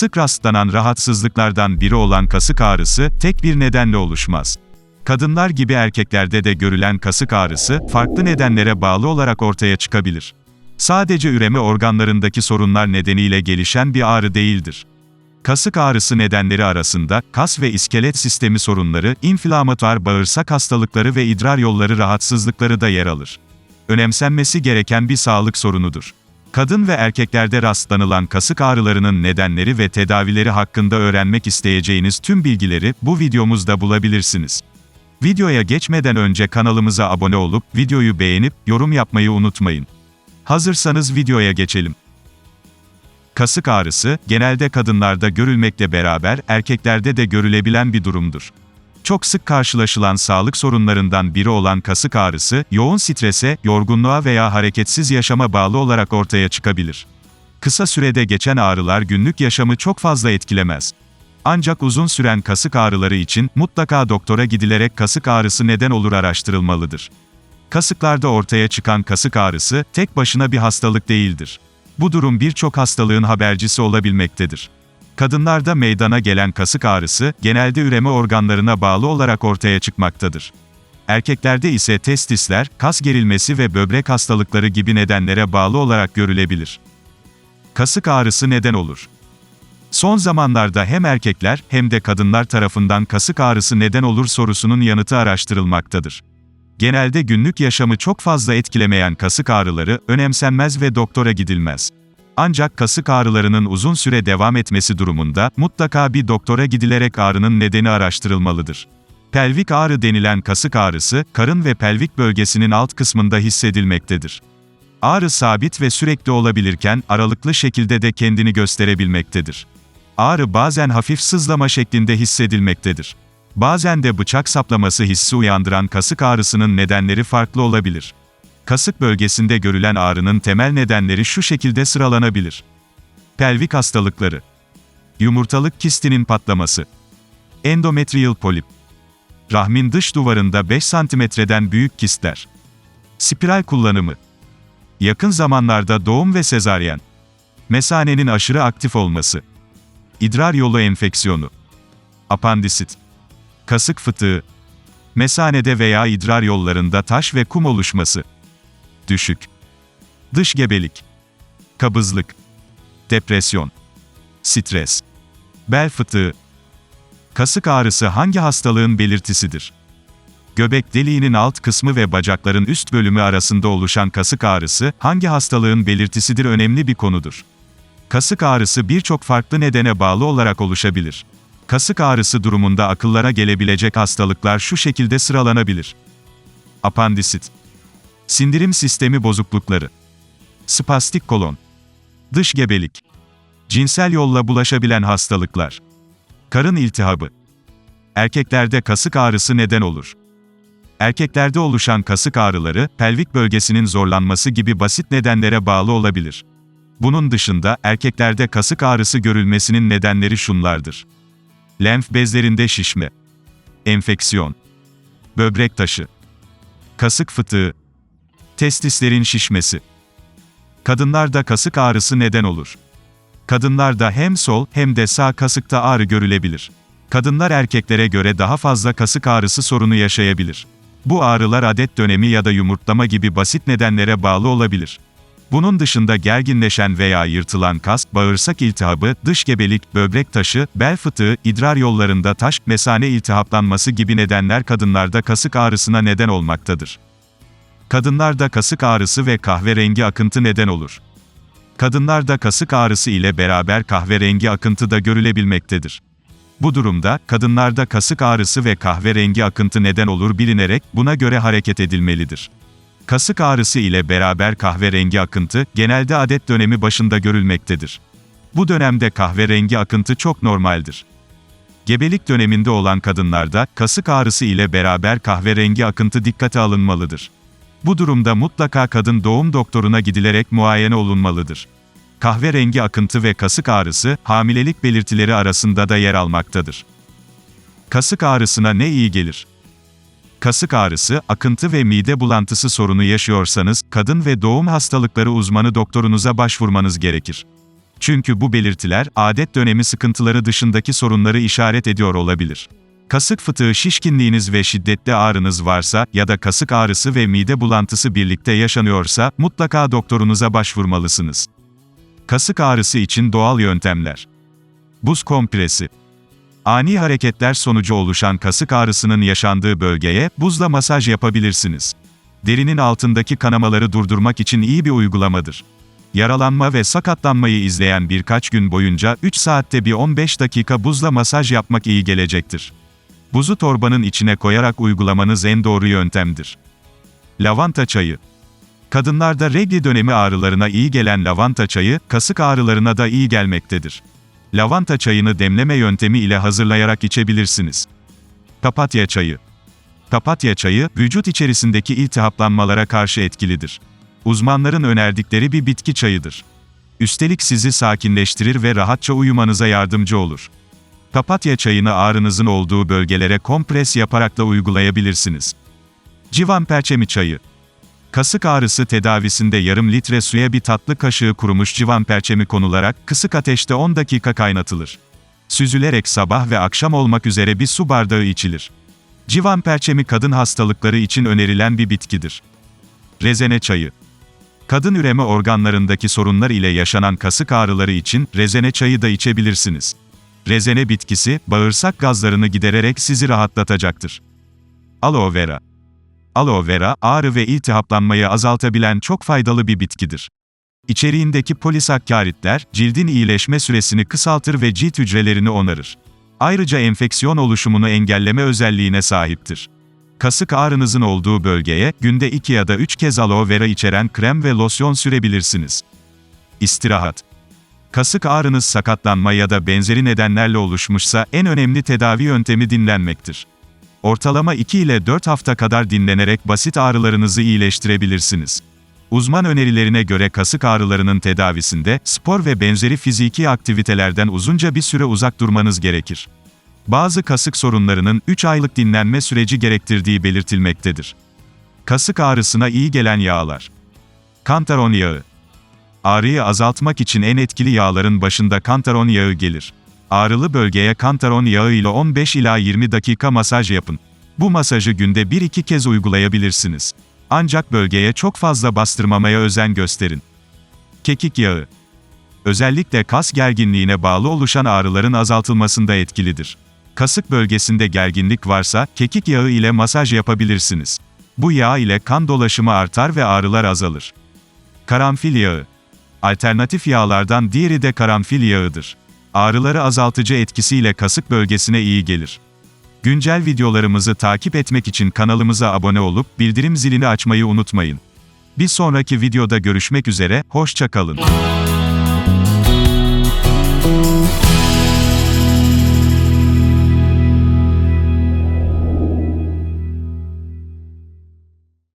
Sık rastlanan rahatsızlıklardan biri olan kasık ağrısı, tek bir nedenle oluşmaz. Kadınlar gibi erkeklerde de görülen kasık ağrısı, farklı nedenlere bağlı olarak ortaya çıkabilir. Sadece üreme organlarındaki sorunlar nedeniyle gelişen bir ağrı değildir. Kasık ağrısı nedenleri arasında, kas ve iskelet sistemi sorunları, inflamatuar bağırsak hastalıkları ve idrar yolları rahatsızlıkları da yer alır. Önemsenmesi gereken bir sağlık sorunudur. Kadın ve erkeklerde rastlanılan kasık ağrılarının nedenleri ve tedavileri hakkında öğrenmek isteyeceğiniz tüm bilgileri bu videomuzda bulabilirsiniz. Videoya geçmeden önce kanalımıza abone olup videoyu beğenip yorum yapmayı unutmayın. Hazırsanız videoya geçelim. Kasık ağrısı, genelde kadınlarda görülmekle beraber erkeklerde de görülebilen bir durumdur. Çok sık karşılaşılan sağlık sorunlarından biri olan kasık ağrısı, yoğun strese, yorgunluğa veya hareketsiz yaşama bağlı olarak ortaya çıkabilir. Kısa sürede geçen ağrılar günlük yaşamı çok fazla etkilemez. Ancak uzun süren kasık ağrıları için mutlaka doktora gidilerek kasık ağrısı neden olur araştırılmalıdır. Kasıklarda ortaya çıkan kasık ağrısı tek başına bir hastalık değildir. Bu durum birçok hastalığın habercisi olabilmektedir. Kadınlarda meydana gelen kasık ağrısı, genelde üreme organlarına bağlı olarak ortaya çıkmaktadır. Erkeklerde ise testisler, kas gerilmesi ve böbrek hastalıkları gibi nedenlere bağlı olarak görülebilir. Kasık ağrısı neden olur? Son zamanlarda hem erkekler hem de kadınlar tarafından kasık ağrısı neden olur sorusunun yanıtı araştırılmaktadır. Genelde günlük yaşamı çok fazla etkilemeyen kasık ağrıları önemsenmez ve doktora gidilmez. Ancak kasık ağrılarının uzun süre devam etmesi durumunda mutlaka bir doktora gidilerek ağrının nedeni araştırılmalıdır. Pelvik ağrı denilen kasık ağrısı, karın ve pelvik bölgesinin alt kısmında hissedilmektedir. Ağrı sabit ve sürekli olabilirken aralıklı şekilde de kendini gösterebilmektedir. Ağrı bazen hafif sızlama şeklinde hissedilmektedir. Bazen de bıçak saplaması hissi uyandıran kasık ağrısının nedenleri farklı olabilir. Kasık bölgesinde görülen ağrının temel nedenleri şu şekilde sıralanabilir. Pelvik hastalıkları. Yumurtalık kistinin patlaması. Endometriyal polip. Rahmin dış duvarında 5 santimetreden büyük kistler. Spiral kullanımı. Yakın zamanlarda doğum ve sezaryen. Mesanenin aşırı aktif olması. İdrar yolu enfeksiyonu. Apandisit. Kasık fıtığı. Mesanede veya idrar yollarında taş ve kum oluşması. Düşük. Dış gebelik. Kabızlık. Depresyon. Stres. Bel fıtığı. Kasık ağrısı hangi hastalığın belirtisidir? Göbek deliğinin alt kısmı ve bacakların üst bölümü arasında oluşan kasık ağrısı, hangi hastalığın belirtisidir önemli bir konudur. Kasık ağrısı birçok farklı nedene bağlı olarak oluşabilir. Kasık ağrısı durumunda akıllara gelebilecek hastalıklar şu şekilde sıralanabilir. Apandisit. Sindirim sistemi bozuklukları. Spastik kolon. Dış gebelik. Cinsel yolla bulaşabilen hastalıklar. Karın iltihabı. Erkeklerde kasık ağrısı neden olur. Erkeklerde oluşan kasık ağrıları, pelvik bölgesinin zorlanması gibi basit nedenlere bağlı olabilir. Bunun dışında, erkeklerde kasık ağrısı görülmesinin nedenleri şunlardır. Lenf bezlerinde şişme. Enfeksiyon. Böbrek taşı. Kasık fıtığı. Testislerin şişmesi. Kadınlarda kasık ağrısı neden olur. Kadınlarda hem sol hem de sağ kasıkta ağrı görülebilir. Kadınlar erkeklere göre daha fazla kasık ağrısı sorunu yaşayabilir. Bu ağrılar adet dönemi ya da yumurtlama gibi basit nedenlere bağlı olabilir. Bunun dışında gerginleşen veya yırtılan kas, bağırsak iltihabı, dış gebelik, böbrek taşı, bel fıtığı, idrar yollarında taş, mesane iltihaplanması gibi nedenler kadınlarda kasık ağrısına neden olmaktadır. Kadınlarda kasık ağrısı ve kahverengi akıntı neden olur. Kadınlarda kasık ağrısı ile beraber kahverengi akıntı da görülebilmektedir. Bu durumda, kadınlarda kasık ağrısı ve kahverengi akıntı neden olur bilinerek, buna göre hareket edilmelidir. Kasık ağrısı ile beraber kahverengi akıntı, genelde adet dönemi başında görülmektedir. Bu dönemde kahverengi akıntı çok normaldir. Gebelik döneminde olan kadınlarda, kasık ağrısı ile beraber kahverengi akıntı dikkate alınmalıdır. Bu durumda mutlaka kadın doğum doktoruna gidilerek muayene olunmalıdır. Kahverengi akıntı ve kasık ağrısı, hamilelik belirtileri arasında da yer almaktadır. Kasık ağrısına ne iyi gelir? Kasık ağrısı, akıntı ve mide bulantısı sorunu yaşıyorsanız, kadın ve doğum hastalıkları uzmanı doktorunuza başvurmanız gerekir. Çünkü bu belirtiler, adet dönemi sıkıntıları dışındaki sorunları işaret ediyor olabilir. Kasık fıtığı şişkinliğiniz ve şiddetli ağrınız varsa ya da kasık ağrısı ve mide bulantısı birlikte yaşanıyorsa, mutlaka doktorunuza başvurmalısınız. Kasık ağrısı için doğal yöntemler. Buz kompresi. Ani hareketler sonucu oluşan kasık ağrısının yaşandığı bölgeye buzla masaj yapabilirsiniz. Derinin altındaki kanamaları durdurmak için iyi bir uygulamadır. Yaralanma ve sakatlanmayı izleyen birkaç gün boyunca 3 saatte bir 15 dakika buzla masaj yapmak iyi gelecektir. Buzu torbanın içine koyarak uygulamanız en doğru yöntemdir. Lavanta çayı. Kadınlarda regli dönemi ağrılarına iyi gelen lavanta çayı, kasık ağrılarına da iyi gelmektedir. Lavanta çayını demleme yöntemi ile hazırlayarak içebilirsiniz. Papatya çayı. Papatya çayı, vücut içerisindeki iltihaplanmalara karşı etkilidir. Uzmanların önerdikleri bir bitki çayıdır. Üstelik sizi sakinleştirir ve rahatça uyumanıza yardımcı olur. Papatya çayını ağrınızın olduğu bölgelere kompres yaparak da uygulayabilirsiniz. Civan perçemi çayı. Kasık ağrısı tedavisinde yarım litre suya bir tatlı kaşığı kurumuş civan perçemi konularak kısık ateşte 10 dakika kaynatılır. Süzülerek sabah ve akşam olmak üzere bir su bardağı içilir. Civan perçemi kadın hastalıkları için önerilen bir bitkidir. Rezene çayı. Kadın üreme organlarındaki sorunlar ile yaşanan kasık ağrıları için rezene çayı da içebilirsiniz. Rezene bitkisi, bağırsak gazlarını gidererek sizi rahatlatacaktır. Aloe vera. Aloe vera, ağrı ve iltihaplanmayı azaltabilen çok faydalı bir bitkidir. İçeriğindeki polisakkaritler, cildin iyileşme süresini kısaltır ve cilt hücrelerini onarır. Ayrıca enfeksiyon oluşumunu engelleme özelliğine sahiptir. Kasık ağrınızın olduğu bölgeye, günde 2 ya da 3 kez aloe vera içeren krem ve losyon sürebilirsiniz. İstirahat. Kasık ağrınız sakatlanma ya da benzeri nedenlerle oluşmuşsa, en önemli tedavi yöntemi dinlenmektir. Ortalama 2 ile 4 hafta kadar dinlenerek basit ağrılarınızı iyileştirebilirsiniz. Uzman önerilerine göre kasık ağrılarının tedavisinde, spor ve benzeri fiziki aktivitelerden uzunca bir süre uzak durmanız gerekir. Bazı kasık sorunlarının 3 aylık dinlenme süreci gerektirdiği belirtilmektedir. Kasık ağrısına iyi gelen yağlar. Kantaron yağı. Ağrıyı azaltmak için en etkili yağların başında kantaron yağı gelir. Ağrılı bölgeye kantaron yağı ile 15 ila 20 dakika masaj yapın. Bu masajı günde 1-2 kez uygulayabilirsiniz. Ancak bölgeye çok fazla bastırmamaya özen gösterin. Kekik yağı. Özellikle kas gerginliğine bağlı oluşan ağrıların azaltılmasında etkilidir. Kasık bölgesinde gerginlik varsa, kekik yağı ile masaj yapabilirsiniz. Bu yağ ile kan dolaşımı artar ve ağrılar azalır. Karanfil yağı. Alternatif yağlardan diğeri de karanfil yağıdır. Ağrıları azaltıcı etkisiyle kasık bölgesine iyi gelir. Güncel videolarımızı takip etmek için kanalımıza abone olup bildirim zilini açmayı unutmayın. Bir sonraki videoda görüşmek üzere, hoşça kalın.